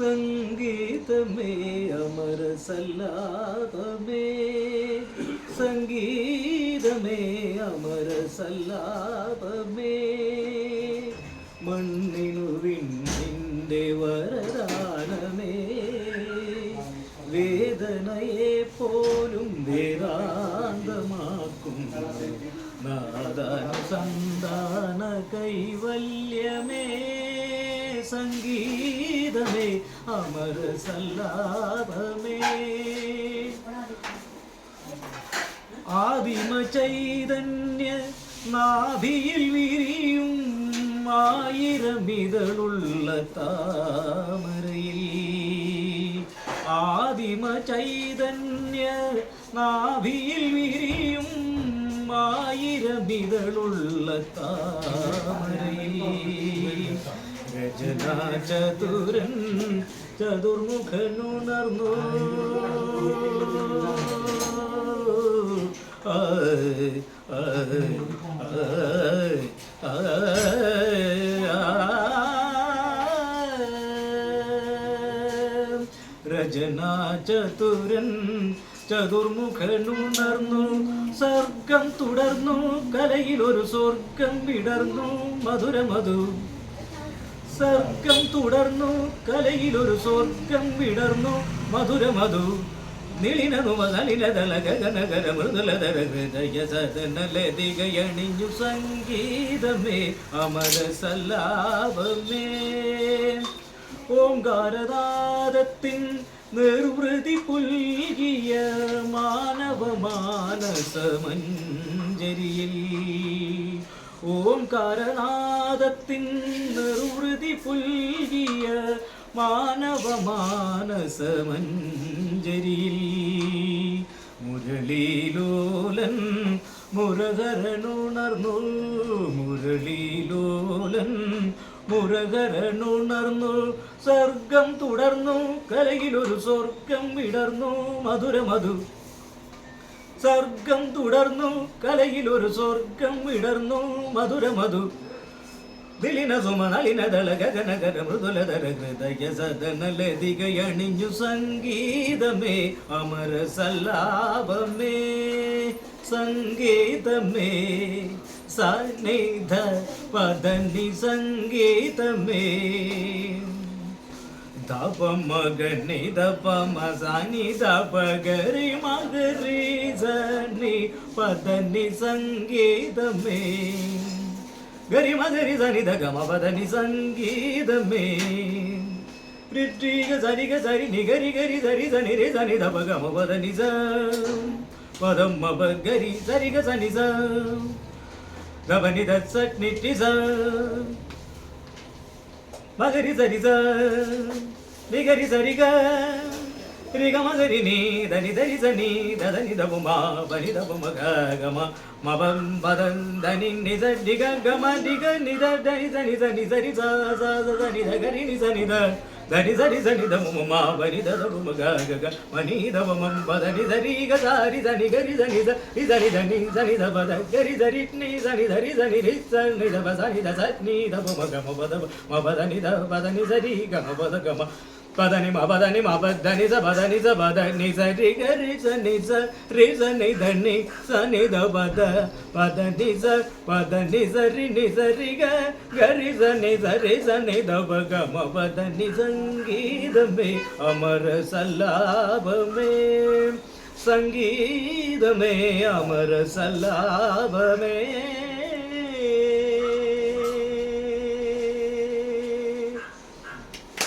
സംഗീതമേ അമര സല്ലാപമേ സംഗീതമേ അമര സല്ലാപമേ മണ്ണിനു വിണ്ണിന്റെ വരദാനമേ. വേദനയെ പോലും വേദാന്തമാക്കും. നാദാനുസന്ധാന കൈവല്യമേ. സംഗീതമേ അമര സല്ലാപമേ ആദിമ ചൈതന്യ നാഭിയിൽ വിരിയും ആയിരമിതളുള്ള താമരയിൽ. ആദിമ ചൈതന്യ നാഭിയിൽ വിരിയും ആയിരമിതളുള്ള താമരയിൽ. രചനാ ചതുരൻ ചതുർമുഖനുണർന്നു. ആയ് ആയ് ആയ് ആയ് രചനാ ചതുരൻ ചതുർമുഖനുണർന്നു. സർഗം തുടർന്നു കലയിൽ ഒരു സ്വർഗം വിടർന്നു. മധുരമധു സർഗം തുടർന്നു കലയിൽ ഒരു സ്വർഗം വിടർന്നു. മധുരമധു മധു നളിനതല മൃദുലതര ഹൃദയ സദനലതികയണിഞ്ഞു സംഗീതമേ അമര സല്ലാപമേ ഓങ്കാരനാദത്തിൻ നിർവൃതി പുൽകിയ മാനവ മാനസമഞ്ജരിയിൽ ഓംകാരനാദത്തിൻ നിർവൃതി പുൽകിയ മാനവ മാനസമഞ്ജരിയിൽ മുരളീലോലൻ മുരകരനുണർന്നു മുരളീലോലൻ മുരകരനുണർന്നു സർഗം തുടർന്നു കലയിലൊരു സ്വർഗം വിടർന്നു മധുരമധു സർഗം തുടർന്നു കലയിൽ ഒരു സ്വർഗം വിടർന്നു. മധുരമധു ദിലിന സുമനളിന നളിനദള ഗഗനഗര മൃദുലധര ഹൃദയ സദനലതികയണിഞ്ഞു സംഗീതമേ അമര സല്ലാപമേ. സംഗീതമേ സന്നിധ പദനി സംഗീതമേ. தப மகனி தப மசானி தப கரி மகரி சனி பதனி சங்கீதமே கரி மகரி சனி தகம பதனி சங்கீதமே ரிட்ரீக சரிக சரி நிகரி கரி சரி சனி ரே சனி தப கம பதனி ச பதம் மப கரி சரிக சனி ச கபனி தட் சட் நிட்டி ச మగరి సరిజ నిగరి సరిగ రిగ మగరి నీ దని దరి సని దని దబు మా బని దబు మగ గమ మబం బదం దని నిజ నిగ గమ నిగ నిద దని సని సని సరి స సని దగరి ని సని ద ಧನಿ ಧರಿ ಧನಿ ದಮ ಮಾ ಬನಿ ದ ದಮ ಗ ಗ ಗ ಮನಿ ದಮ ಮಂ ಬ ಧನಿ ಧರಿ ಗ ಧಾರಿ ಧನಿ ಗರಿ ಧನಿ ದ ನಿ ಧನಿ ಧನಿ ಧನಿ ದ ಬದ ಗರಿ ಧರಿ ನಿ ಧನಿ ಧರಿ ಧನಿ ರಿ ಸ ನಿ ದ ಬ ಧನಿ ದ ಸ ನಿ ದ ಮ ಗ ಮ ಬ ದ ಮ ಬ ಧನಿ ದ ಬ ಧನಿ ಧರಿ ಗ ಮ ಬ ದ ಗ ಮ बदानी मा बदानी मा, बदानी सा बदानी सा बदानी सा, री गे, री सा, नी धनी सा, नी दा बदा बदानी सा बदानी सा, री, नी सा, री गे गे, री नी सा, री नी दा बगा मा, बदानी संगीत में, अमर सलाब में, संगीत में, अमर सलाब में।